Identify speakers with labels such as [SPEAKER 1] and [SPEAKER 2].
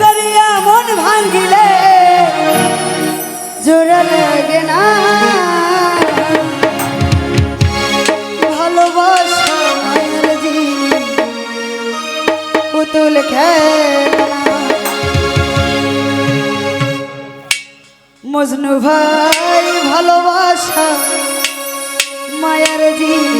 [SPEAKER 1] করিয়া মন ভাঙ্গিলে জোড়া লাগে না। পুতুল খেলা মজনু ভাই ভালোবাসা মায়ার জিন।